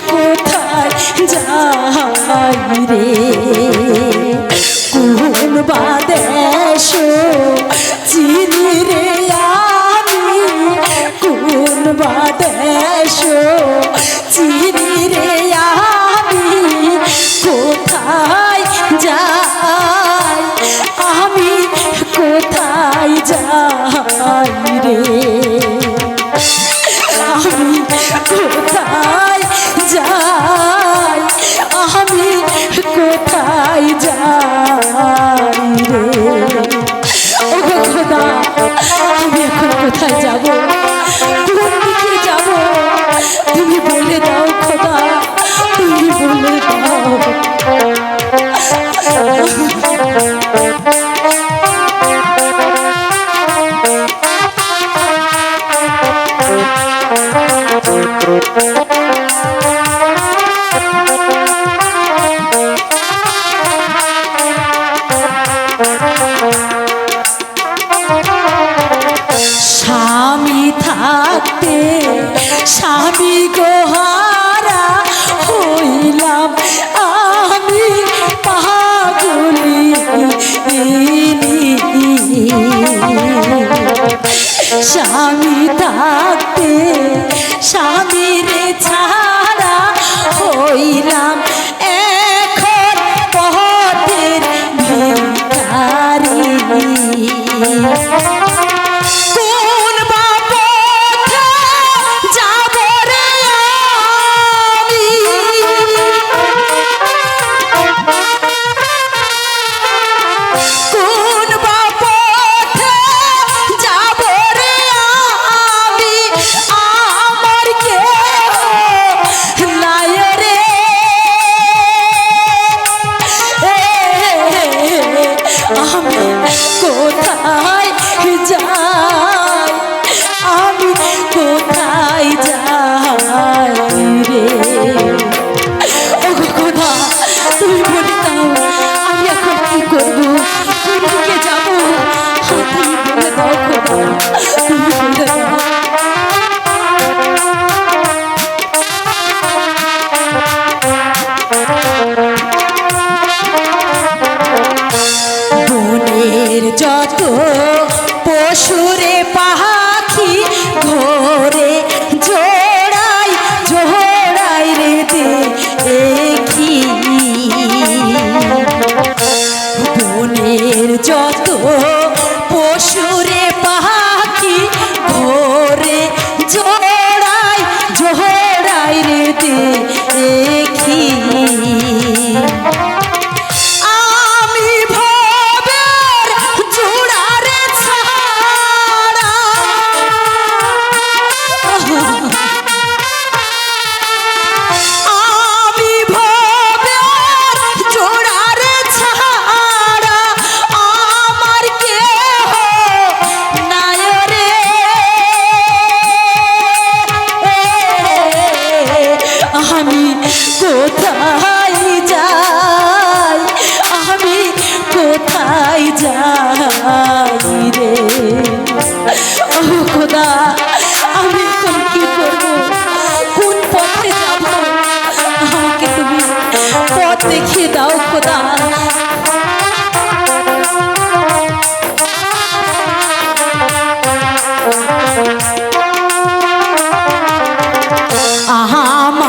কোথায় যাই রে? কোন বাদেশ কোথায় যা স্বামীর ছাড়া হইলাম এখন পথের ভিকারি আমি কোথায় যাই? আমি কোথায় যাই রে? ও খোদা, আমি এখন কি করব? কোন পথে যাব? আমাকে তুমি পথ দেখিয়ে দাও, খোদা।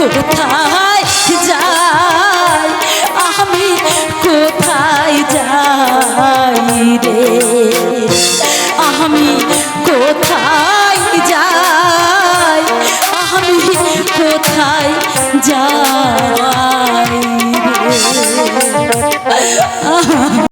কোথায় যাই? আমি কোথায় যাই আমি কোথায় যাই? আমি কোথায় যাই